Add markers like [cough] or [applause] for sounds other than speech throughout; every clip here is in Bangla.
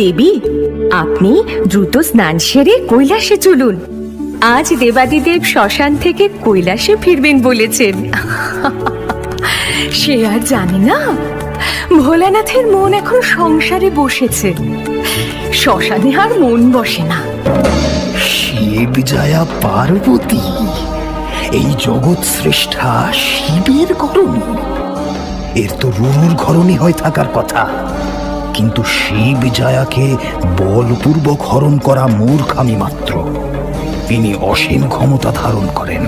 দেবী, আপনি দ্রুত স্নান সেরে কৈলাসে চলুন। আজ দেবাদিদেব শ্মশান থেকে কৈলাসে ফিরবেন বলেছেন। সে আর জানি না, ভোলানাথের মন এখন সংসারে বসেছে। শ্মশানে আর মন বসে না। শিব জয়া পার্বতী, এই জগৎ শ্রেষ্ঠা শিবের ঘরণী এর তো রুনুর ঘরণী হয়ে থাকার কথা। কিন্তু শিব বিজয়াকে বলপূর্বক হরণ করা মূর্খামি মাত্র। তিনি অসীম ক্ষমতা ধারণ করেন।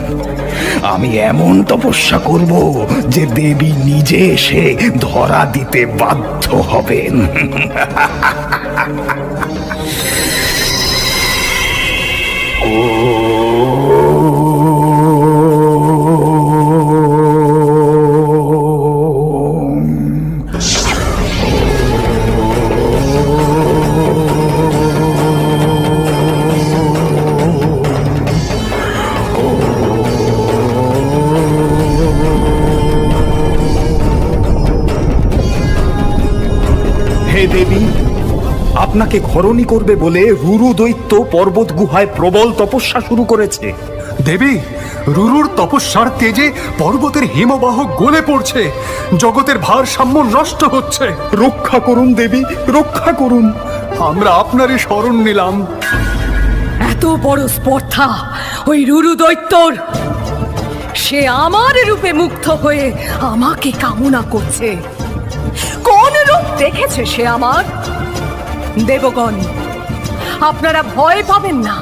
আমি এমন তপস্যা করব যে দেবী নিজে এসে ধরা দিতে বাধ্য হবেন। [laughs] দেবী আপনাকে ঘরণী করবে বলে রুরু দৈত্য পর্বত গুহায় প্রবল তপস্যা শুরু করেছে। দেবী রুরুর তপস্যার তেজে পর্বতের হিমবাহ গলে পড়ছে। জগতের ভারসাম্য নষ্ট হচ্ছে। রক্ষা করুন দেবী রক্ষা করুন। আমরা আপনারই শরণ নিলাম। এত বড় স্পর্ধা ওই রুরু দৈত্যর। সে আমার রূপে মুগ্ধ হয়ে আমাকে কামনা করছে। দেখেছে সে আমার? দেবগণ আপনারা ভয় পাবেন না।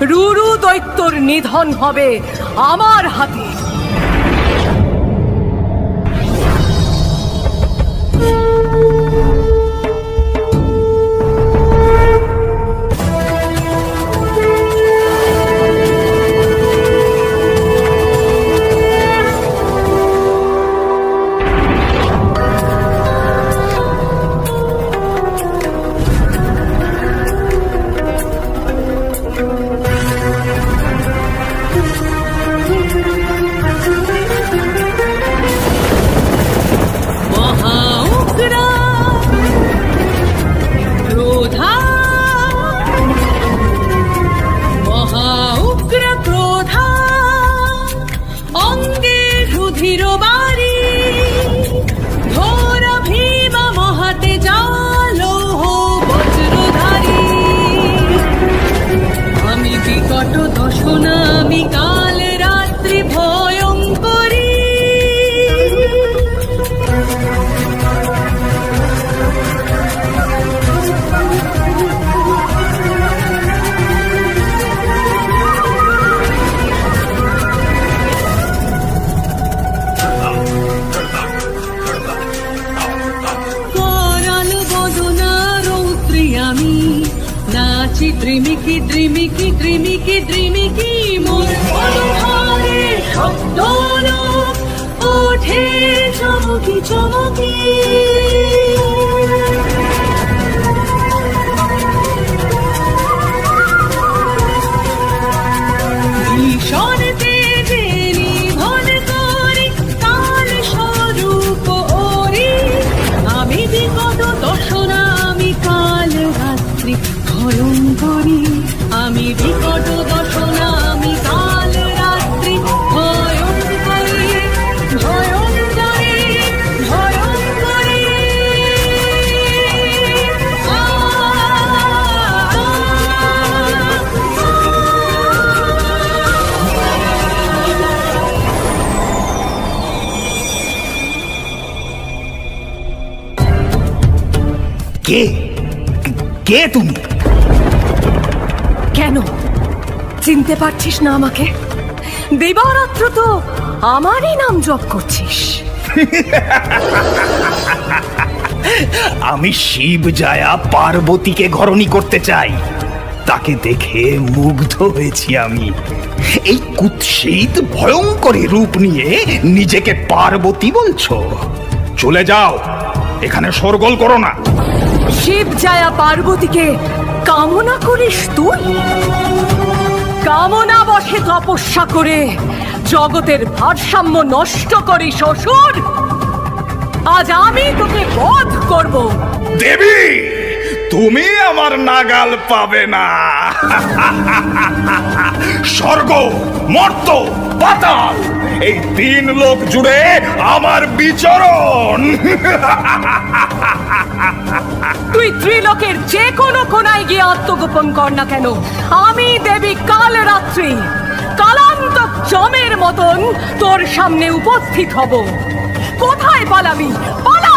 রুরু দৈত্যর নিধন হবে আমার হাতে। নাচি দ্রিমিকি দ্রিমিকি দ্রিমিকি মোর অনুহারে শব্দ ওঠে চমকি চমকি। কে? কে তুমি? কেন? চিনতে পারছিস না আমাকে? দিবারাত্র তো আমারই নাম জপ করছিস। [laughs] আমি শিব জায়া পার্বতীকে ঘরণী করতে চাই। তাকে দেখে মুগ্ধ হয়েছি আমি। এই কুৎসিত ভয়ঙ্করী রূপ নিয়ে নিজেকে পার্বতী বলছো। চলে যাও। এখানে সরগোল করো না। শিব জায়া পার্বতীকে কামনা করিস তুই? কামনা বসে তপস্যা করে জগতের ভারসাম্য নষ্ট করিস শ্বশুর আজ আমি তোকে বধ করব। দেবী তুমি আমার নাগাল পাবে না। স্বর্গ, মর্ত, পাতাল। এই তিন লোক জুড়ে আমার বিচরণ। তুই ত্রিলোকের যে কোনো কোনায় গিয়ে আত্মগোপন কর না কেন? আমি দেবী কাল রাত্রি কালান্তক জমের মতন তোর সামনে উপস্থিত হব। কোথায় পালাবি? পালা!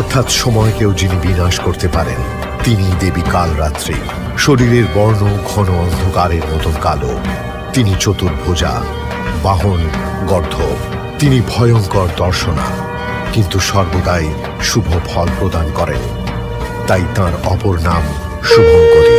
অর্থাৎ সময়কেও যিনি বিনাশ করতে পারেন তিনি দেবী কালরাত্রি। শরীরের বর্ণ ঘন অন্ধকারের মতন কালো। তিনি চতুর্ভুজা, বাহন, গর্ধ। তিনি ভয়ঙ্কর দর্শনা, কিন্তু সর্বদাই শুভ ফল প্রদান করেন। তাই তার অপর নাম শুভঙ্করী।